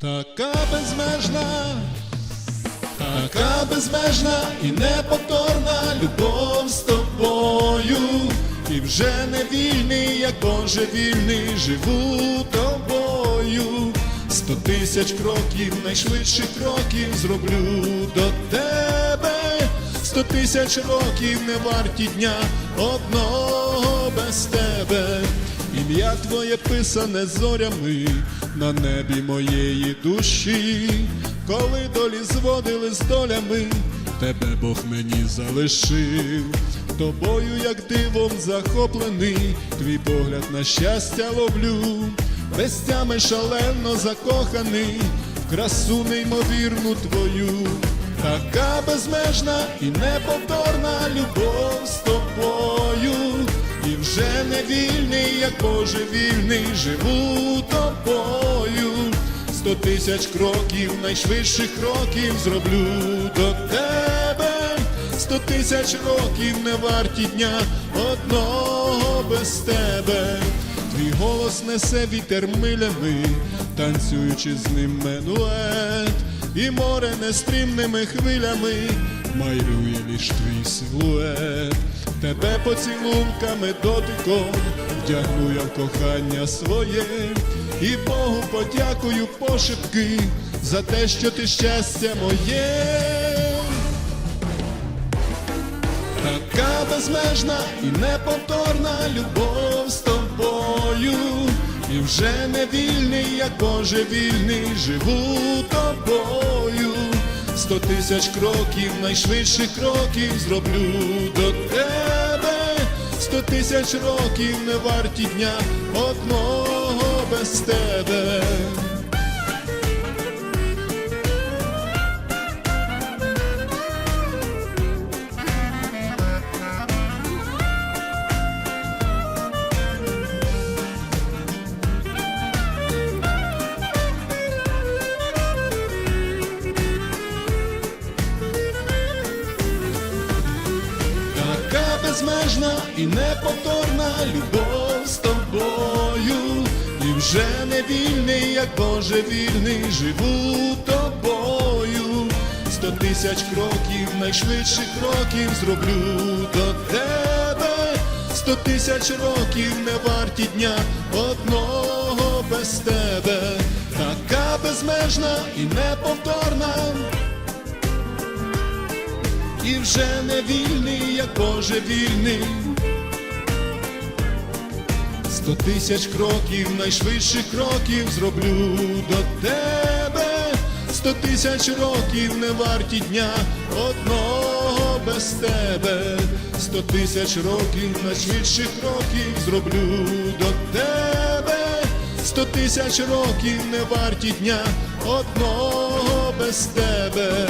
Така безмежна, така безмежна і неповторна любов з тобою. І вже не вільний, як Боже вільний, живу тобою. Сто тисяч кроків, найшвидших кроків зроблю до тебе. Сто тисяч років не варті дня одного без тебе. Ім'я твоє писане зорями на небі моєї душі, коли долі зводили з долями, тебе Бог мені залишив, тобою, як дивом захоплений, твій погляд на щастя ловлю, без тями шалено закоханий, в красу неймовірну твою, така безмежна і неповторна любов вже не вільний, як Боже вільний, живу тобою. Сто тисяч кроків, найшвидших кроків зроблю до тебе. Сто тисяч років не варті дня одного без тебе. Твій голос несе вітер милями, танцюючи з ним менует, і море нестрімними хвилями малює лиш твій силует. Тебе поцілунками дотиком вдягну я в кохання своє, і Богу подякую пошепки за те, що ти щастя моє. Така безмежна і неповторна любов з тобою, і вже не вільний, як Боже вільний, живу тобою. Сто тисяч кроків, найшвидших кроків зроблю до тебе. Сто тисяч років не варті дня одного без тебе. Безмежна і неповторна любов з тобою, і вже не вільний, як Боже вільний, живу тобою. Сто тисяч кроків, найшвидших кроків зроблю до тебе. Сто тисяч років не варті дня одного без тебе. Така безмежна і неповторна і вже не вільний, як Боже вільний. Сто тисяч кроків, найшвидших кроків зроблю до тебе. Сто тисяч років не варті дня одного без тебе. Сто тисяч років, найшвидших кроків зроблю до тебе. Сто тисяч років не варті дня одного без тебе.